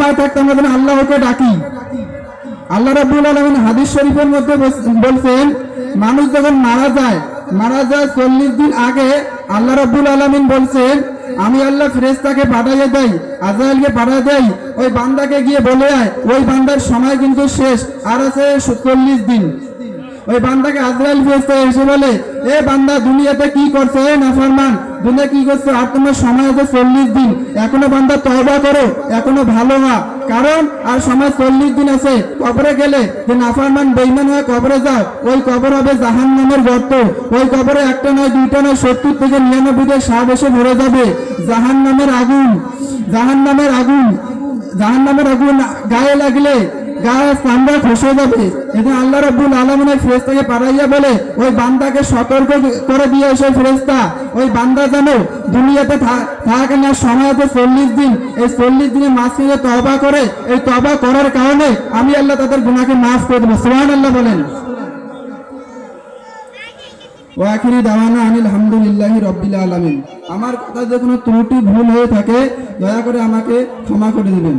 সময় থাকতে আমরা যেন আল্লাহকে ডাকি। আল্লাহ রাবুল আলমিন হাদিস শরীফের মধ্যে বলছেন, মানুষ যখন মারা যায় মারা যায় চল্লিশ দিন আগে, আল্লাহ রাবুল আলমিন বলছেন, আমি আল্লাহ ফেরেশতাকে পাঠাইয়ে দেয় আজরাইলকে পাঠিয়ে দেয় ওই বান্দাকে গিয়ে বলে আয়। ওই বান্দার সময় কিন্তু শেষ, আর আছে চল্লিশ দিন। ওই বান্দাকে আজরাইল ফেরেশতা এসে বলে, এ বান্দা, দুনিয়াতে কি করছে? এ নাফরমান, দুনিয়া কি করছে? আর তোমার সময় আছে চল্লিশ দিন। এখনও বান্দা তওবা করো, এখনও ভালো না কারণ, আর সময় চল্লিশ দিন আছে। কবরে গেলে যে নাফরমান বেইমান হয়ে কবরে যাও ওই কবর হবে জাহান নামের গর্ত। ওই কবরে একটা নয়, দুইটা নয়, সত্তর থেকে নিরানব্বইটা সাপ এসে ভরে যাবে। জাহান নামের আগুন জাহান নামের আগুন জাহান নামের আগুন গায়ে লাগলে গায়ে চামড়া খসে যাবে। এটা আল্লাহ রাব্বুল আলমিনের ফেরেস্তাকে পাঠাইয়া বলে, ওই বান্দাকে সতর্ক করে দিয়ে এসে ফেরেস্তা ওই বান্দা যেন দুনিয়াতে থাকে না, সময় আছে চল্লিশ দিন। এই চল্লিশ দিনের মাঝখানে তবা করে, এই তবা করার কারণে আমি আল্লাহ তাদের গুণাকে মাফ করে দেবো। সোহান আল্লাহ বলেন। ও আখিরি দাওয়ানা আনিল হামদুলিল্লাহি রব্বিল আলামিন। আমার কথা যে কোনো ত্রুটি, ভুল হয়ে থাকে, দয়া করে আমাকে ক্ষমা করে দিবেন।